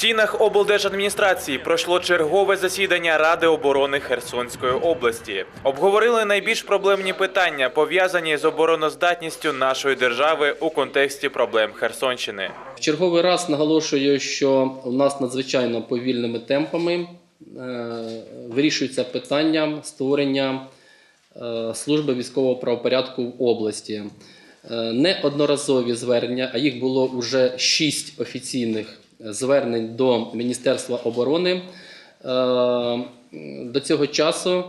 стінах облдержадміністрації пройшло чергове засідання Ради оборони Херсонської області. Обговорили найбільш проблемні питання, пов'язані з обороноздатністю нашої держави у контексті проблем Херсонщини. В черговий раз наголошую, що у нас надзвичайно повільними темпами е, вирішується питання створення е, служби військового правопорядку в області. Е, Неодноразові звернення, а їх було вже шість офіційних звернень до Міністерства оборони. Е, До цього часу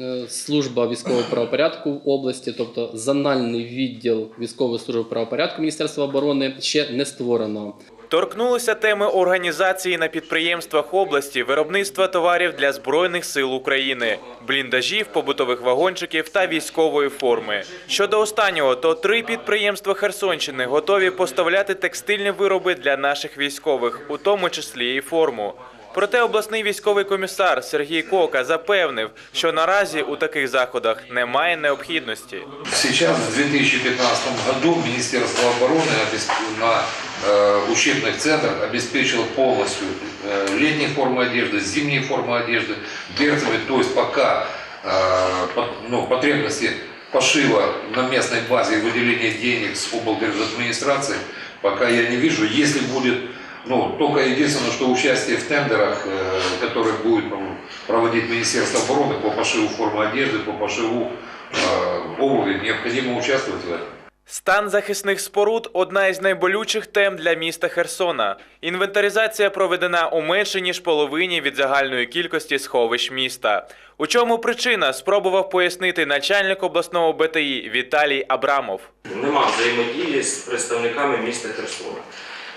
е, служба військового правопорядку в області, тобто зональний відділ військової служби правопорядку Міністерства оборони, ще не створено. Торкнулися теми організації на підприємствах області, виробництва товарів для збройних сил України, бліндажів, побутових вагончиків та військової форми. Щодо останнього, то три підприємства Херсонщини готові поставляти текстильні вироби для наших військових, у тому числі і форму. Проте обласний військовий комісар Сергій Кока запевнив, що наразі у таких заходах немає необхідності. Сейчас, в 2015 году, Министерство обороны обесп- на э, учебных центрах обеспечило полностью э, летние формы одежды, зимние формы одежды, берцами. То есть пока э, по- ну, потребности пошива на местной базе и выделения денег с облдержадминистрации, пока я не вижу. Если будет, ну, только единственное, что участие в тендерах, э, которые будет ну, проводить Министерство обороны по пошиву формы одежды, по пошиву э, обуви, необходимо участвовать в этом. Стан захисних споруд одна із найболючих тем для міста Херсона. Інвентаризація проведена у менше ніж половині від загальної кількості сховищ міста. У чому причина спробував пояснити начальник обласного БТІ Віталій Абрамов. Нема взаємодії з представниками міста Херсона.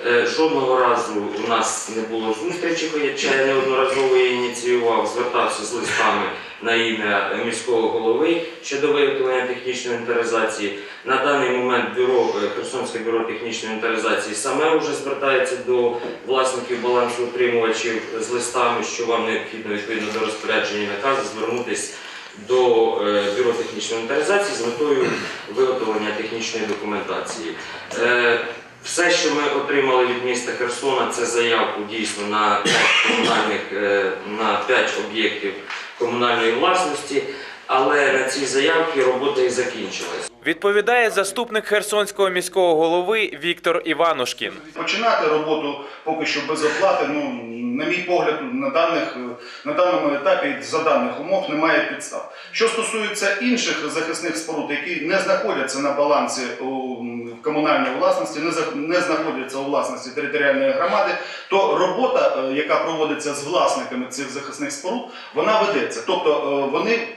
Е, Жодного разу у нас не було зустрічі, хоча я неодноразово її ініціював, звертався з листами на ім'я міського голови щодо виготовлення технічної інвентаризації. На даний момент бюро е, Херсонське бюро технічної інвентаризації саме вже звертається до власників балансоутримувачів з листами, що вам необхідно відповідно до розпорядження наказу звернутися до е, бюро технічної інвентаризації з метою виготовлення технічної документації. Все, що ми отримали від міста Херсона, це заявку дійсно на 5 комунальних е, на 5 об'єктів комунальної власності, але на цій заявці робота і закінчилась. Відповідає заступник Херсонського міського голови Віктор Іванушкін. Починати роботу поки що без оплати, ну, на мій погляд, на, даних, на даному етапі за даних умов немає підстав. Що стосується інших захисних споруд, які не знаходяться на балансі у м, комунальній власності, не, знаходяться у власності територіальної громади, то робота, е, яка проводиться з власниками цих захисних споруд, вона ведеться. Тобто е, вони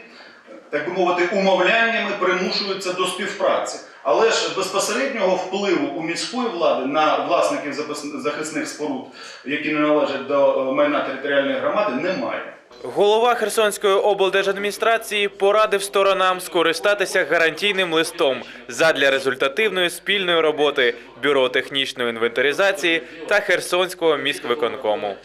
так би мовити, умовляннями примушуються до співпраці. Але ж безпосереднього впливу у міської влади на власників захисних споруд, які не належать до е, майна територіальної громади, немає. Голова Херсонської облдержадміністрації порадив сторонам скористатися гарантійним листом задля результативної спільної роботи Бюро технічної інвентаризації та Херсонського міськвиконкому.